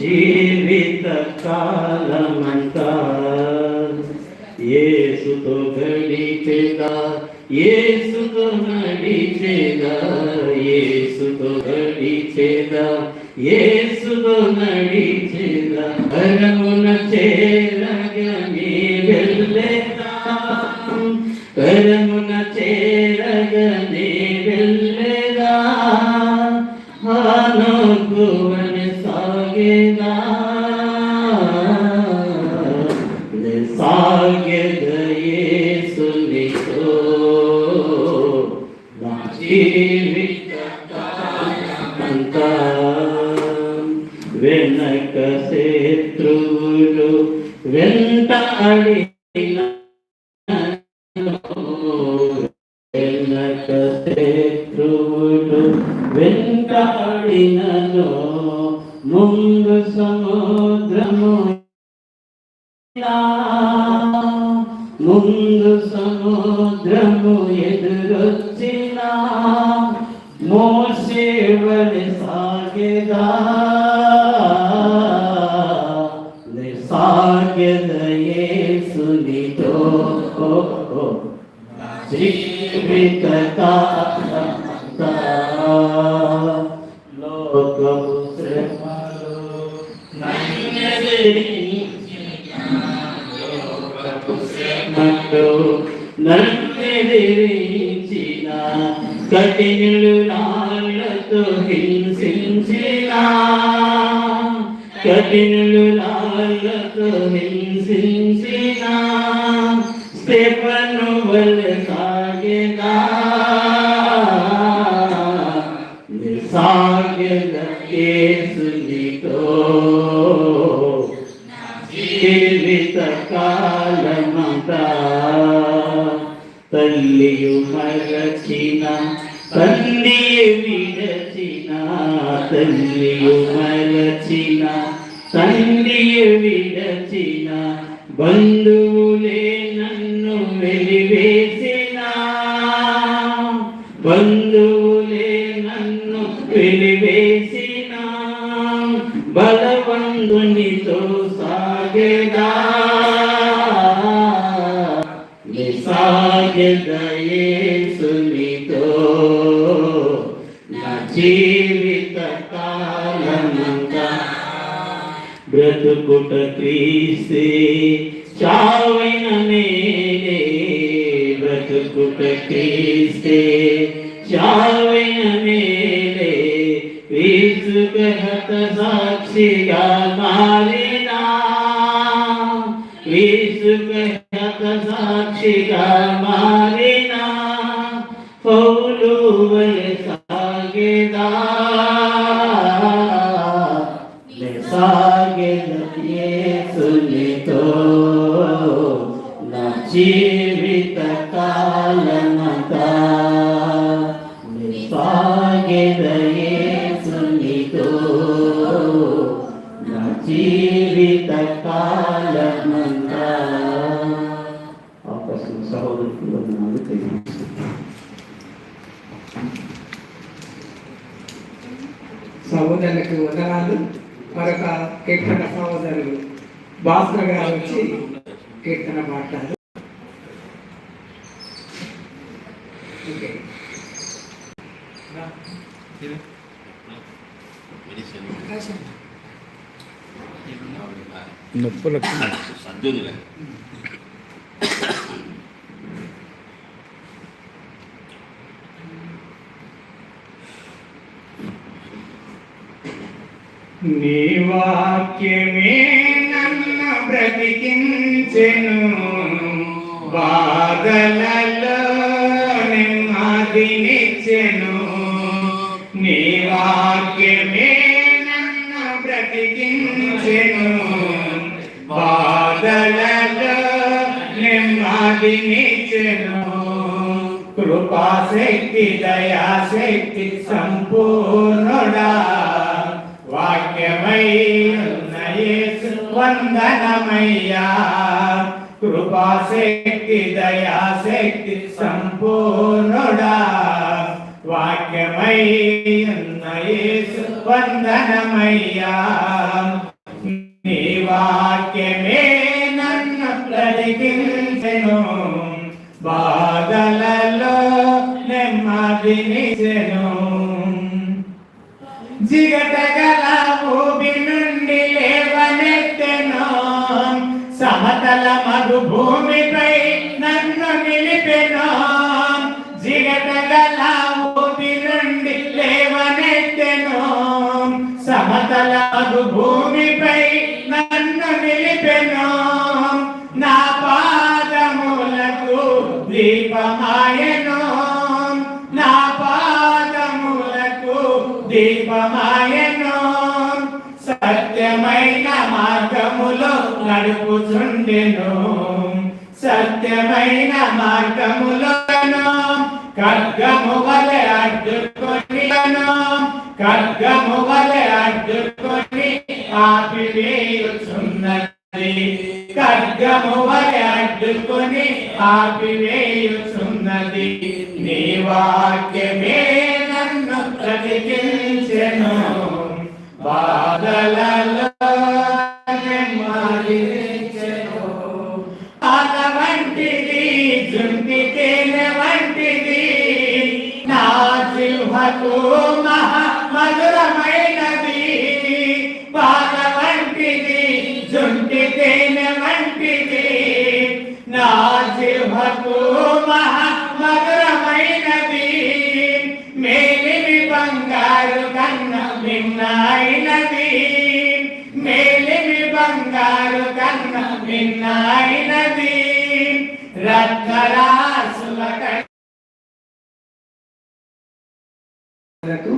జీవిత కాలమంతా యేసుతో గడిచేదా? యేసుతో నడిచేదా? యేసుతో గడిచేదా? యేసుతో నడిచేదా? పరమున చేరగని వెనక శత్రువులు వెంట వెంటాడిన వెనక శత్రువులు వెంట వెంటాడినను ముందు సముద్రము ముందు సముద్రము ఎదురొచ్చిన మోసేవని సాగేదా. లోకము శ్రమలు నన్నెదిరించిన కఠినులు నాళ్ళతో హింసించిన కఠినులు నాళ్ళతో హింసించిన స్టెఫను వల్ల సాగేదా సాగద కేసునితో జీవిత కాలమంతా తల్లియు మరచిన తండ్రి విడచిన తల్లియు మరచిన విడచిన బంధువులే నన్ను వెలివేసి బలవంతునితో సాగేదా? సాగేదయేసునితో నా జీవిత కాలమంతా బ్రతుకుట క్రీసే చావైన మేలే బ్రతుకుట క్రీసే చావైన వీసుక హత సాక్షిగా మారినా వీసుక హత సాక్షిగా మారినా పౌలు వలె సాగేదా సాగెద యేసునితో నా జీవిత కాలమంతా సాగెద జీవిత కాలమంతా అవకాశం సహోదరులకు వందనాలు. తెలియజేస్తున్నాను సహోదరులకు వందనాలు మరొక కీర్తన సహోదరులు భాస్కర్ గారు వచ్చి కీర్తన పాడతారు. ఓకే. లక్షలు సద్దులే నీ వాక్యమే నన్న బ్రతికించెను బాధలలో నెమ్మదినిచ్చెను బాధలలో నెమ్మదినిచ్చెను దయా శక్తి సంపూర్ణుడా. వాక్యమై వందనమయ్యా. కృపా శక్తి దయా శక్తి సంపూర్ణుడా. వాక్యమై వందనమయ్యా. బాధలలో నెమ్మదినిచెను. జిగటగల భూమి నుండి లేవనెత్తెను. సమతల మగు భూమిపై నన్ను నిలిపెను. జిగటగల భూమి నుండి లేవనెత్తెను. సమతల మగు భూమిపై నన్ను నిలిపెను నా పాదములకు దీపమాయను నా పాదములకు దీపమాయను సత్యమైన మార్గములో నడుపుచుండెను. సత్యమైన మార్గములను ఖడ్గము వలె అడ్డుకొనిను ఖడ్గము వలె అడ్డుకొని ఆపివేయుచున్నది. ఖడ్గము వలె అడ్డుకొని ఆపివేయుచున్నది. నీ వాక్యమే నన్ను ప్రతికించెను. బాధలలో నా జిహ్వకు మహా మధురమైనది మేలిమి బంగారు కన్న మిన్నైనది మేలిమి బంగారు కన్న మిన్నైనది రత్నరాసుల కన్న లకు